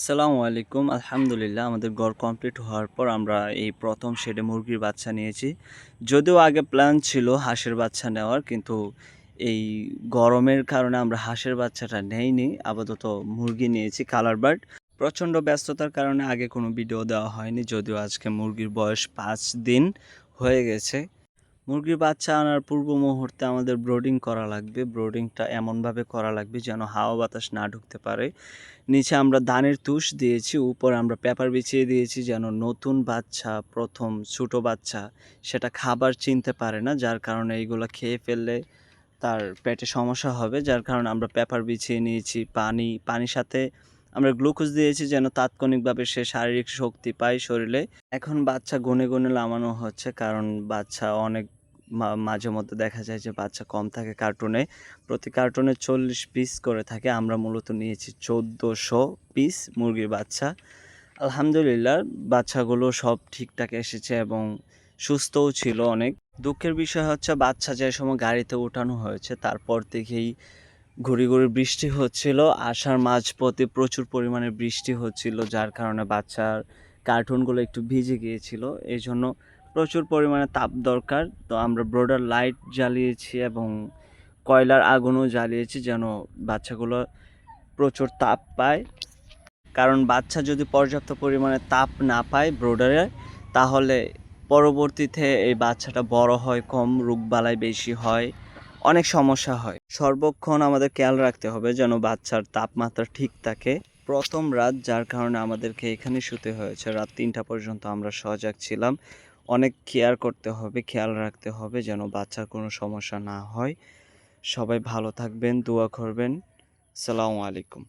আসসালামু আলাইকুম। আলহামদুলিল্লাহ, আমাদের ঘর কমপ্লিট হওয়ার পর আমরা এই প্রথম শেডে মুরগির বাচ্চা নিয়েছি। যদিও আগে প্ল্যান ছিল হাঁসের বাচ্চা নেওয়ার, কিন্তু এই গরমের কারণে আমরা হাঁসের বাচ্চাটা নেইনি। আপাতত মুরগি নিয়েছি কালার বার্ড প্রচণ্ড ব্যস্ততার কারণে আগে কোনো ভিডিও দেওয়া হয়নি, যদিও আজকে মুরগির বয়স পাঁচ দিন হয়ে গেছে। মুরগির বাচ্চা আনার পূর্ব মুহূর্তে আমাদের ব্রোডিং করা লাগবে। ব্রোডিংটা এমনভাবে করা লাগবে যেন হাওয়া বাতাস না ঢুকতে পারে। নিচে আমরা ধানের তুষ দিয়েছি, উপরে আমরা পেপার বিছিয়ে দিয়েছি যেন নতুন বাচ্চা, প্রথম ছোটো বাচ্চা সেটা খাবার চিনতে পারে না, যার কারণে এইগুলো খেয়ে ফেললে তার পেটে সমস্যা হবে। যার কারণে আমরা পেপার বিছিয়ে নিয়েছি, পানি, পানির সাথে আমরা গ্লুকোজ দিয়েছি যেন তাৎক্ষণিকভাবে সে শারীরিক শক্তি পায় শরীরে। এখন বাচ্চা গুনে গুনে নামানো হচ্ছে কারণ বাচ্চা অনেক মাঝে মধ্যে দেখা যায় যে বাচ্চা কম থাকে কার্টুনে। প্রতি কার্টুনে চল্লিশ পিস করে থাকে। আমরা মূলত নিয়েছি চোদ্দোশো পিস মুরগির বাচ্চা। আলহামদুলিল্লাহ, বাচ্চাগুলো সব ঠিকঠাক এসেছে এবং সুস্থও ছিল অনেক। দুঃখের বিষয় হচ্ছে বাচ্চা যে সময় গাড়িতে ওঠানো হয়েছে, তারপর থেকেই ঘুরি ঘুরি বৃষ্টি হচ্ছিল, আসার মাঝপথে প্রচুর পরিমাণে বৃষ্টি হচ্ছিল, যার কারণে বাচ্চার কার্টুনগুলো একটু ভিজে গিয়েছিল। এই জন্য প্রচুর পরিমাণে তাপ দরকার। তো আমরা ব্রোডার লাইট জ্বালিয়েছি এবং কয়লার আগুনও জ্বালিয়েছি যেন বাচ্চাগুলো প্রচুর তাপ পায়। কারণ বাচ্চা যদি পর্যাপ্ত পরিমাণে তাপ না পায় ব্রোডারে তাহলে পরবর্তীতে এই বাচ্চাটা বড় হয়, কম রোগবালাই বেশি হয়। অনেক সমস্যা হয়। সর্বক্ষণ আমাদের খেয়াল রাখতে হবে যেন বাচ্চার তাপমাত্রা ঠিক থাকে। প্রথম রাত, যার কারণে আমাদেরকে এখানে শুতে হয়েছে। রাত তিনটা পর্যন্ত আমরা সজাগ ছিলাম। অনেক কেয়ার করতে হবে, খেয়াল রাখতে হবে যেন বাচ্চার কোনো সমস্যা না হয়। সবাই ভালো থাকবেন, দোয়া করবেন। সালামু আলাইকুম।